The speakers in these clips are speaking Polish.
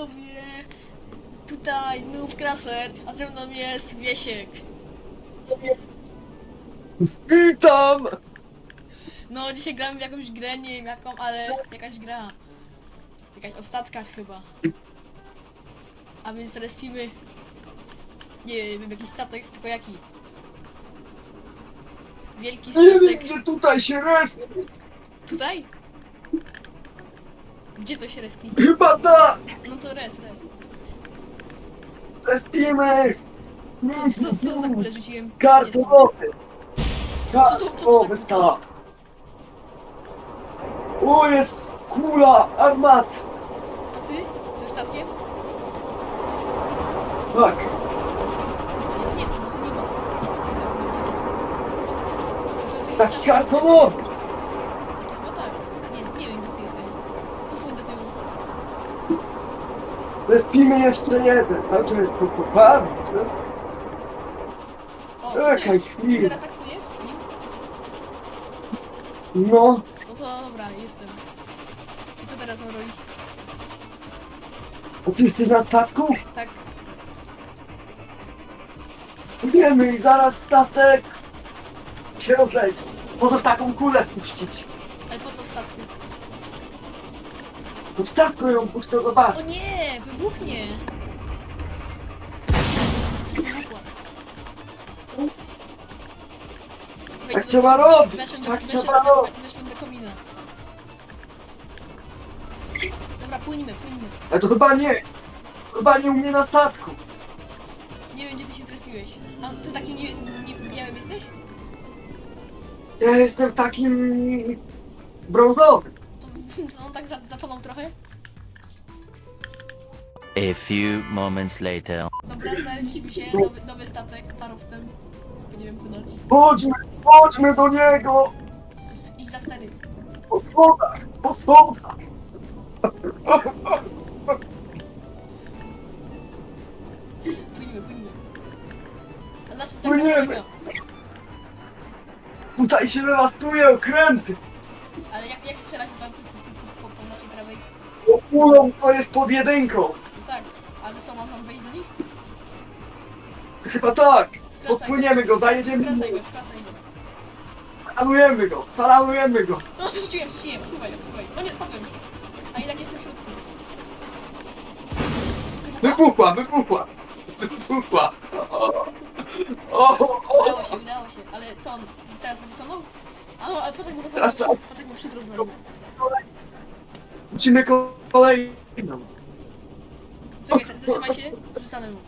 widzowie! Tutaj Noob Crusher, a ze mną jest Wiesiek. Witam! No, dzisiaj gramy w jakąś grę, nie wiem jaką, ale jakaś gra. Jakaś o statkach chyba. A więc respimy... Nie wiem, jakiś statek, tylko jaki? Wielki Nie wiem, statek. gdzie tutaj się respi. Tutaj? Gdzie to się respi? Chyba tak! No to res, res. Respimy! Co, co za kulę rzuciłem? Kartonowy tak- stat! O, jest kula armat! To ty? Ze statkiem? Tak, Nie, to, nie ma. taki kartonowy! No tak. Nie, nie wiem gdzie ty jesteś. Pójdź do tyłu. Respimy jeszcze jeden. A tu jest pokopany. To jest... O, Czekaj chwilę. teraz atakujesz? Nie? No, No to dobra, jestem. I co teraz mam robić? a ty jesteś na statku? Tak. Wiemy i zaraz statek się rozleci. Możesz taką kulę puścić. Ale po co w statku? W statku ją puść, to zobacz. O nie! Wybuchnie! Wybuchła. Tak trzeba robić, weszłem do- tak weszłem- trzeba robić. Weszłem do komina. Dobra, płyńmy, płyńmy. Ale to chyba nie. Chyba nie u mnie na statku. Nie wiem gdzie ty się zrespiłeś. A ty taki nie, nie, białym jesteś? Ja jestem takim brązowym. On tak za, zatonął trochę? A few moments later. Dobra, znaleźliśmy się, nowy, nowy statek parowcem. Będziemy płynąć. Chodźmy, chodźmy do niego! Idź za stary. Po schodach, po schodach! Płyniemy, płyniemy. A znaczy tak Płyniemy. płyniemy. Tutaj się lewastuje okręty! Ale jak, jak strzelać tam po, Kulą to jest pod jedynką. No tak, ale co, mam tam wejść do nich? Chyba tak. Skracaj Podpłyniemy go, zajedziemy. Skracaj go, skracaj go. Staranujemy go, staranujemy go. No, rzuciłem, rzuciłem, pływaj, pływaj. O nie, spadłem. A jednak jestem w środku. Wybuchła, wybuchła. Wybuchła. O, o, o. Udało się, udało się. Ale co, on teraz będzie tonął? A no, ale patrz jak mu Teraz co? rozwalił. Patrz jak mu rozwalił. Musimy kolejną. Czekaj, zatrzymaj się, rzucamy mu.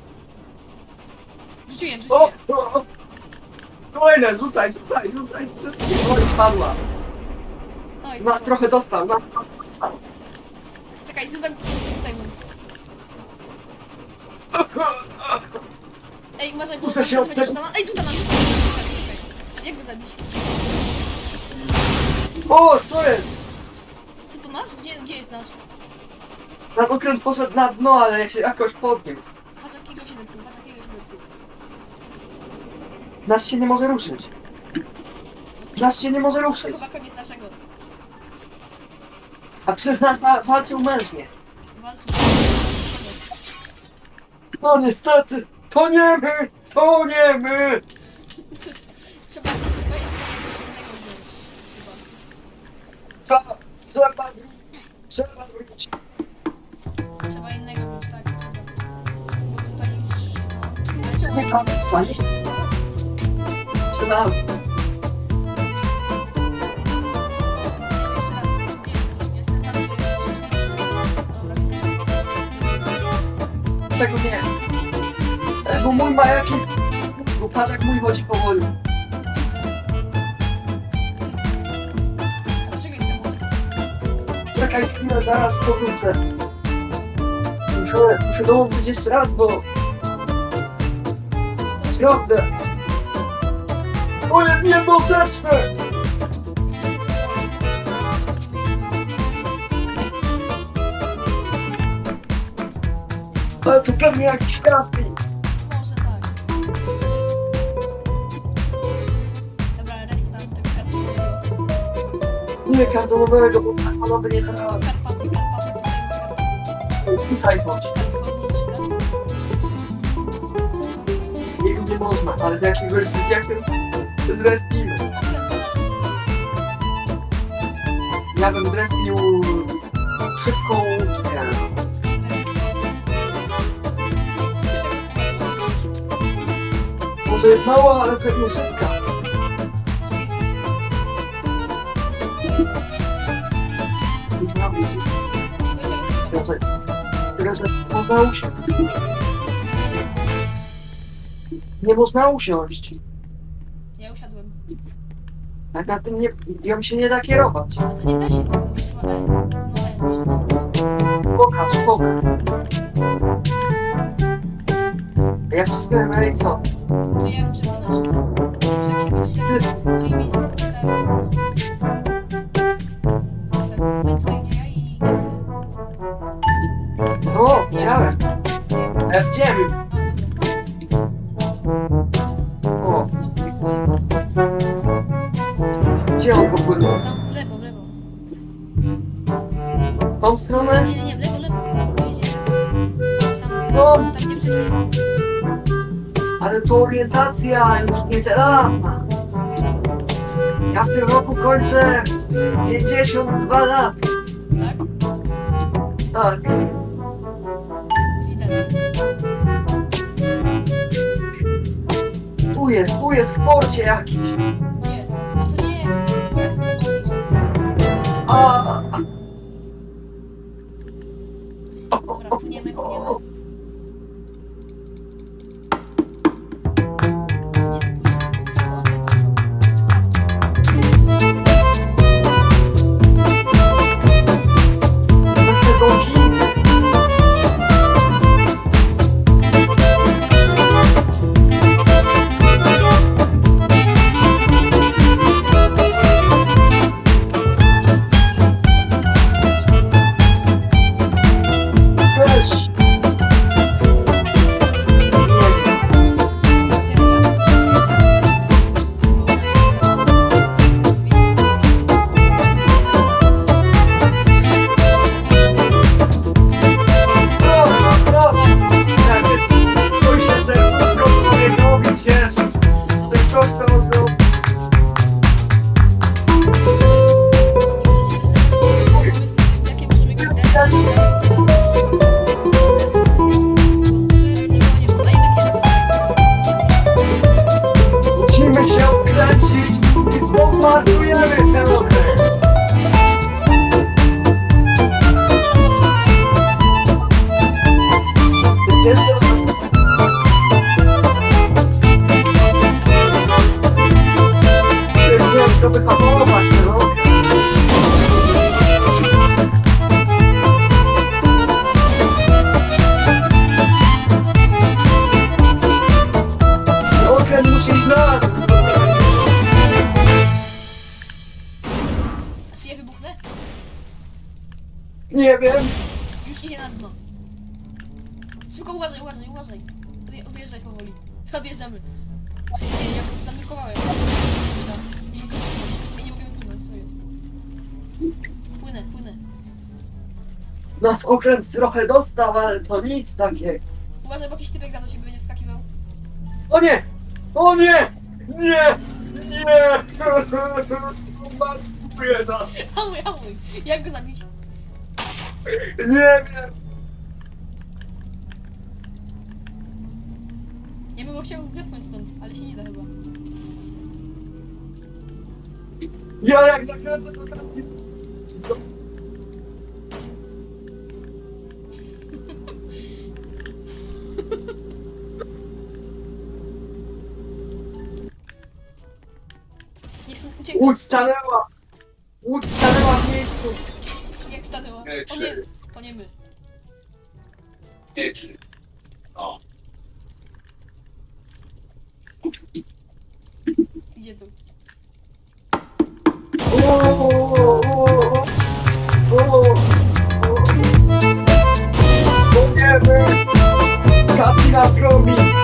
Rzuciłem, O, rzuciłem. o. Kolejne, rzucaj, rzucaj, rzucaj. Wszystkie. Oj, spadła. No i nas trochę dostał. Czekaj, rzucam tutaj mu. Ej, bo Muszę się będzie rzucana. Ej, rzuca na mnie. Czekaj, Jak go zabić? O, co jest? Co to nasz? Gdzie, gdzie jest nasz? Nasz okręt poszedł na dno, ale się jakoś podniósł. Patrz jakiego się zepsuł, patrz jakiego się zepsuł. Nasz się nie może ruszyć. Nasz się nie może To ruszyć. chyba koniec naszego. A przez nas wa- walczył mężnie. Walczy. No niestety, toniemy, toniemy. Trzeba, trzeba jeszcze innego wziąć. Trzeba, trzeba, wrócić, trzeba wrócić. Trzeba innego wziąć, tak, trzeba. Bo tutaj już... Ale? Trzeba, tego nie. E, Bo mój ma jakieś... Bo patrz jak mój chodzi powoli. Czekaj chwilę, zaraz powrócę. Muszę, muszę dołączyć jeszcze raz, bo... Naprawdę. To jest niedorzeczne! Ale to pewnie jakiś casting. Może tak. Dobra, reszta kartowego. Nie kartonowego, bo tak panowie nie dają. Tutaj chodź. Nie, nie można, ale z jakiegoś jak ten zrespimy. Ja bym zrespił szybką... Wiem. Może jest mała, ale pewnie szybka. Tylko, że można usiąść. Nie można usiąść. Ja usiadłem. Tak na tym nie, ją się nie da kierować. No to nie da się tego użyć, ale... No, Pokaż, pokaż. Ja wcisnąłem, ale i co? ja wiem, że to nasz... No i miejsce. Tak, Ją. O, gdzie on popłynął? Tam, w lewo, w lewo. W tą stronę? Nie, nie, nie, w lewo, w lewo. Tam, No. tam gdzie przejdziemy. Ale to orientacja już nie te lata. Ja w tym roku kończę 52 lat. Tak? Tak. Tu jest, tu jest w porcie jakiś. Nie, no to nie. A, się odkręcić i zbombardujemy ten. Jeszcze Szybko uważaj, uważaj, uważaj. Odje- Odjeżdżaj powoli. Odjeżdżamy. Nie, ja mogę wypłynąć. Ja nie mogę wypłynąć, co jest? Płynę, płynę. No okręt trochę dostał, ale to nic takiego. Uważaj, bo jakiś typek tam do ciebie będzie wskakiwał. O nie! O nie! Nie! Nie! Marnuję to! Hamuj, hamuj. Jak go zabić? Nie wiem! Bym go chciał zepchnąć stąd, ale się nie da chyba. Ja jak zakręcę to teraz nie... Co? Nie chcę uciekać. Łódź stanęła! Łódź stanęła w miejscu! Jak stanęła? O nie, to nie my. Nie krzy. O. Idzie tu. Kaski nas gromi!